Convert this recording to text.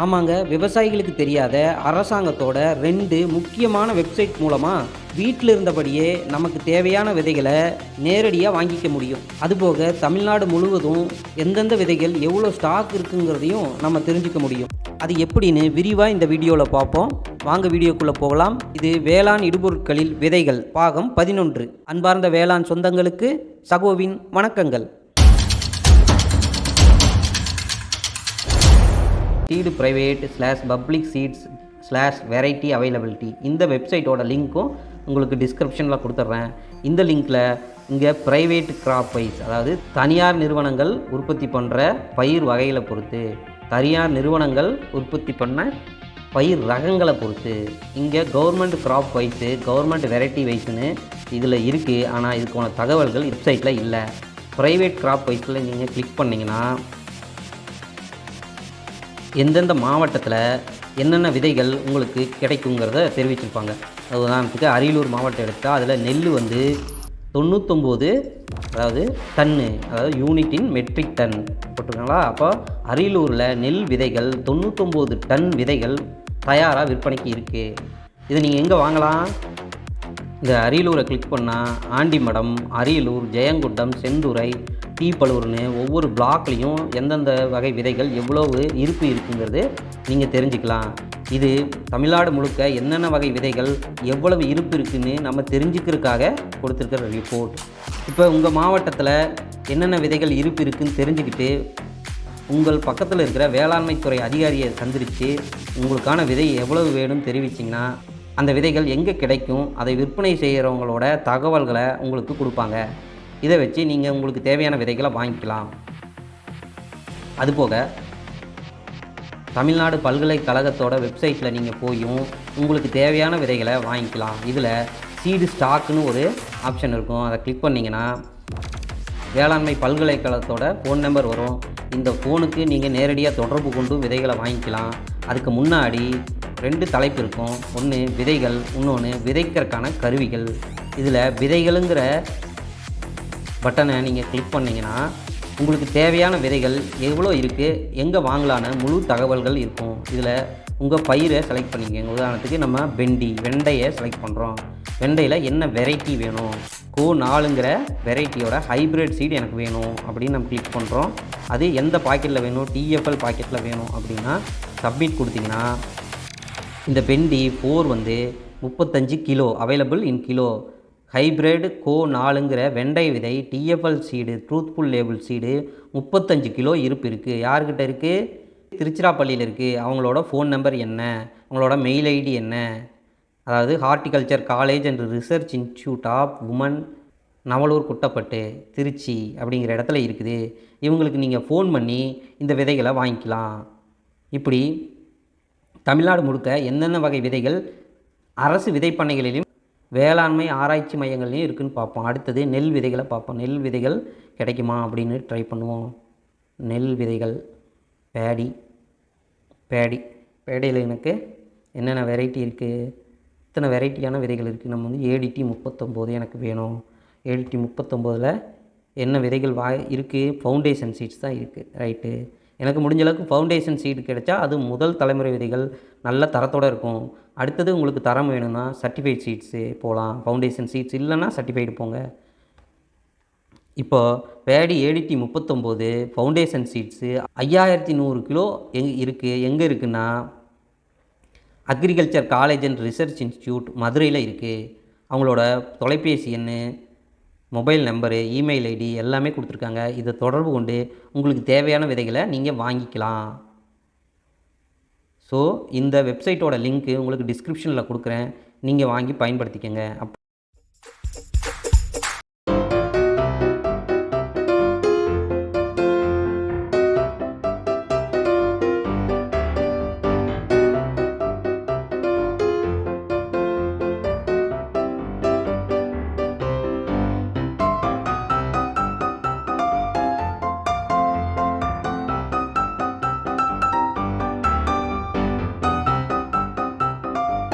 ஆமாங்க விவசாயிகளுக்கு தெரியாத அரசாங்கத்தோட ரெண்டு முக்கியமான வெப்சைட் மூலமாக வீட்டில் இருந்தபடியே நமக்கு தேவையான விதைகளை நேரடியாக வாங்கிக்க முடியும். அதுபோக தமிழ்நாடு முழுவதும் எந்தெந்த விதைகள் எவ்வளோ ஸ்டாக் இருக்குங்கிறதையும் நம்ம தெரிஞ்சுக்க முடியும். அது எப்படின்னு விரிவாக இந்த வீடியோவில் பார்ப்போம். வாங்க வீடியோக்குள்ளே போகலாம். இது வேளாண் இடுபொருட்களில் விதைகள் பாகம் பதினொன்று. அன்பார்ந்த வேளாண் சொந்தங்களுக்கு சகோவின் வணக்கங்கள். Seed private slash public seeds slash variety availability இந்த வெப்சைட்டோட லிங்க்கும் உங்களுக்கு டிஸ்கிரிப்ஷனில் கொடுத்துட்றேன் இந்த லிங்க்கில் இங்கே ப்ரைவேட் கிராப் வைஸ் அதாவது தனியார் நிறுவனங்கள் உற்பத்தி பண்ணுற பயிர் வகைகளை பொறுத்து தனியார் நிறுவனங்கள் உற்பத்தி பண்ண பயிர் ரகங்களை பொறுத்து இங்கே government crop wise government variety வைஸ்னு இதில் இருக்குது ஆனால் இதுக்கான தகவல்கள் வெப்சைட்டில் இல்லை. ப்ரைவேட் கிராப் வைஸில் நீங்கள் கிளிக் பண்ணிங்கன்னா எந்தெந்த மாவட்டத்தில் என்னென்ன விதைகள் உங்களுக்கு கிடைக்குங்கிறத தெரிவிச்சிருப்பாங்க. உதாரணத்துக்கு அரியலூர் மாவட்டம் எடுத்தால் அதில் நெல் வந்து தொண்ணூத்தொம்போது அதாவது டன்னு அதாவது யூனிட்டின் மெட்ரிக் டன் போட்டிருக்காங்களா? அப்போ அரியலூரில் நெல் விதைகள் தொண்ணூத்தொம்போது டன் விதைகள் தயாராக விற்பனைக்கு இருக்குது இதை நீங்கள் எங்கே வாங்கலாம்? இந்த அரியலூரை கிளிக் பண்ணால் ஆண்டிமடம் அரியலூர் ஜெயங்கொண்டம் செந்துறை தீப்பலூர்னு ஒவ்வொரு பிளாக்லேயும் எந்தெந்த வகை விதைகள் எவ்வளவு இருப்பு இருக்குங்கிறது நீங்கள் தெரிஞ்சுக்கலாம். இது தமிழ்நாடு முழுக்க என்னென்ன வகை விதைகள் எவ்வளவு இருப்பு இருக்குதுன்னு நம்ம தெரிஞ்சுக்கிறதுக்காக கொடுத்துருக்கிற ரிப்போர்ட் இப்போ உங்கள் மாவட்டத்தில் என்னென்ன விதைகள் இருப்பு இருக்குதுன்னு தெரிஞ்சுக்கிட்டு உங்கள் பக்கத்தில் இருக்கிற வேளாண்மைத்துறை அதிகாரியை சந்திரித்து உங்களுக்கான விதை எவ்வளவு வேணும்னு தெரிவிச்சிங்கன்னா அந்த விதைகள் எங்கே கிடைக்கும் அதை விற்பனை செய்கிறவங்களோட தகவல்களை உங்களுக்கு கொடுப்பாங்க. இதை வச்சு நீங்கள் உங்களுக்கு தேவையான விதைகளை வாங்கிக்கலாம். அதுபோக தமிழ்நாடு பல்கலைக்கழகத்தோட வெப்சைட்டில் நீங்கள் போயும் உங்களுக்கு தேவையான விதைகளை வாங்கிக்கலாம். இதில் சீடு ஸ்டாக்குன்னு ஒரு ஆப்ஷன் இருக்கும். அதை கிளிக் பண்ணிங்கன்னா வேளாண்மை பல்கலைக்கழகத்தோட ஃபோன் நம்பர் வரும். இந்த ஃபோனுக்கு நீங்கள் நேரடியாக தொடர்பு கொண்டு விதைகளை வாங்கிக்கலாம். அதுக்கு முன்னாடி ரெண்டு தலைப்பு இருக்கும். ஒன்று விதைகள் இன்னொன்று விதைக்கிறதுக்கான கருவிகள். இதில் விதைகளுங்கிற பட்டனை நீங்கள் கிளிக் பண்ணிங்கன்னா உங்களுக்கு தேவையான விதைகள் எவ்வளோ இருக்குது எங்கே வாங்கலான முழு தகவல்கள் இருக்கும். இதில் உங்கள் பயிரை செலக்ட் பண்ணிக்கங்க உதாரணத்துக்கு நம்ம வெண்டி வெண்டையை செலக்ட் பண்ணுறோம் வெண்டையில் என்ன வெரைட்டி வேணும்? கோ நாலுங்கிற வெரைட்டியோட ஹைப்ரிட் சீட் எனக்கு வேணும் அப்படின்னு நம்ம கிளிக் பண்ணுறோம் அது எந்த பாக்கெட்டில் வேணும்? டிஎஃப்எல் பாக்கெட்டில் வேணும் அப்படின்னா சப்மிட் கொடுத்தீங்கன்னா இந்த பெண்டி ஃபோர் வந்து முப்பத்தஞ்சு kilo available in kilo hybrid CO நாலுங்கிற வெண்டை விதை TFL seed truthful label seed முப்பத்தஞ்சு கிலோ இருப்பு இருக்குது யார்கிட்ட இருக்குது திருச்சிராப்பள்ளியில் இருக்குது அவங்களோட ஃபோன் நம்பர் என்ன? அவங்களோட மெயில் ஐடி என்ன? அதாவது horticulture college and research institute of woman Navalur Kuttapattu Trichy அப்படிங்கிற இடத்துல இருக்குது. இவங்களுக்கு நீங்கள் ஃபோன் பண்ணி இந்த விதைகளை வாங்கிக்கலாம். இப்படி தமிழ்நாடு முழுக்க என்னென்ன வகை விதைகள் அரசு விதைப்பண்ணைகளிலும் வேளாண்மை ஆராய்ச்சி மையங்கள்லையும் இருக்குன்னு பார்ப்போம். அடுத்தது நெல் விதைகளை பார்ப்போம். நெல் விதைகள் கிடைக்குமா அப்படின்னு ட்ரை பண்ணுவோம். நெல் விதைகள் பேடி பேடி. பேடையில் எனக்கு என்னென்ன வெரைட்டி இருக்குது இத்தனை வெரைட்டியான விதைகள் இருக்குது நம்ம வந்து ஏடிடி முப்பத்தொம்போது எனக்கு வேணும். ஏடிடி முப்பத்தொம்போதில் என்ன விதைகள் வா இருக்குது ஃபவுண்டேஷன் சீட்ஸ் தான் இருக்குது ரைட்டு எனக்கு முடிஞ்ச அளவுக்கு ஃபவுண்டேஷன் சீட் கிடைச்சா அது முதல் தலைமுறை விதைகள் நல்ல தரத்தோடு இருக்கும். அடுத்தது உங்களுக்கு தரம் வேணும்னா சர்டிஃபைட் சீட்ஸு போகலாம் ஃபவுண்டேஷன் சீட்ஸ் இல்லைன்னா சர்டிஃபைடு போங்க. இப்போது பேடி ஏடிடி முப்பத்தொம்போது ஃபவுண்டேஷன் சீட்ஸு ஐயாயிரத்தி நூறு கிலோ எங் இருக்குது எங்கே இருக்குன்னா agriculture college and research institute மதுரையில் இருக்குது அவங்களோட தொலைபேசி எண் மொபைல் நம்பரு இமெயில் ஐடி எல்லாமே கொடுத்துருக்காங்க. இதை தொடர்பு கொண்டு உங்களுக்கு தேவையான விதைகளை நீங்கள் வாங்கிக்கலாம். ஸோ இந்த வெப்சைட்டோட லிங்க்கு உங்களுக்கு டிஸ்கிரிப்ஷனில் கொடுக்குறேன். நீங்கள் வாங்கி பயன்படுத்திக்கங்க. அப்